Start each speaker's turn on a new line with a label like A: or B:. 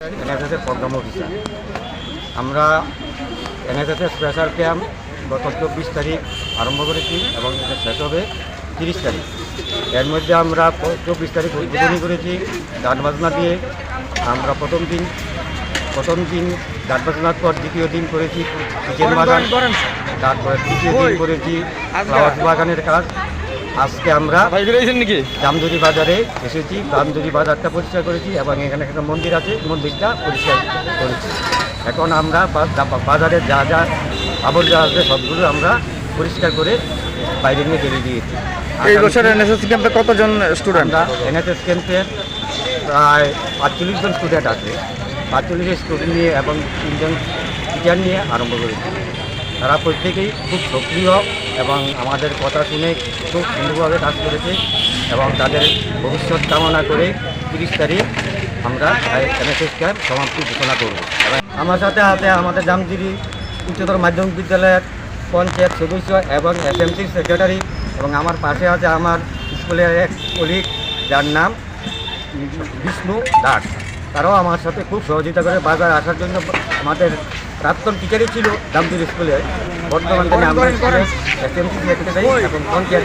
A: এনএসএসের programme officer আমরা এনএসএসের special camp গত চব্বিশ তারিখ আরম্ভ করেছি এবং এটা শেষ হবে তিরিশ তারিখ। এর মধ্যে আমরা চব্বিশ তারিখ উদ্বোধনী করেছি গান বাজনা দিয়ে। আমরা প্রথম দিন প্রথম দিন গান বাজনার পর দ্বিতীয় দিন করেছি কিচেন বাগান। তারপরে তৃতীয় দিন করেছি ফ্লাওয়ার বাগানের কাজ। আজকে আমরা
B: নাকি?
A: জামদুরি বাজারে এসেছি। জামদুরি বাজারটা পরিষ্কার করেছি এবং এখানে একটা মন্দির আছে মন্দিরটা পরিষ্কার করেছি। এখন আমরা বাজারে যা যা আবর্জনা আছে সবগুলো আমরা পরিষ্কার করে বাইরে নিয়ে বেরিয়ে দিয়েছি।
B: এই বছর এনএসএস ক্যাম্পে কতজন স্টুডেন্ট
A: এনএসএস ক্যাম্পের প্রায় পাঁচচল্লিশ জন স্টুডেন্ট আছে। পাঁচচল্লিশ স্টুডেন্ট নিয়ে এবং তিনজন টিচার নিয়ে আরম্ভ করেছি। তারা প্রত্যেকেই খুব সক্রিয় এবং আমাদের কথা শুনে খুব সুন্দরভাবে কাজ করেছে এবং তাদের ভবিষ্যৎ কামনা করে তিরিশ তারিখ আমরা এনএসএস ক্যাম্প সমাপ্তি ঘোষণা করব। আমার সাথে আছে আমাদের জামজিরি উচ্চতর মাধ্যমিক বিদ্যালয়ের পঞ্চায়েত সদস্য এবং এসএমসির সেক্রেটারি এবং আমার পাশে আছে আমার স্কুলের এক কলিগ যার নাম বিষ্ণু দাস। তারাও আমার সাথে খুব সহযোগিতা করে বাজার আসার জন্য আমাদের প্রাক্তন টিচারই ছিল দামদুর স্কুলে। বর্তমান আমি এসএমসি সেক্রেটারি এবং পঞ্চায়েত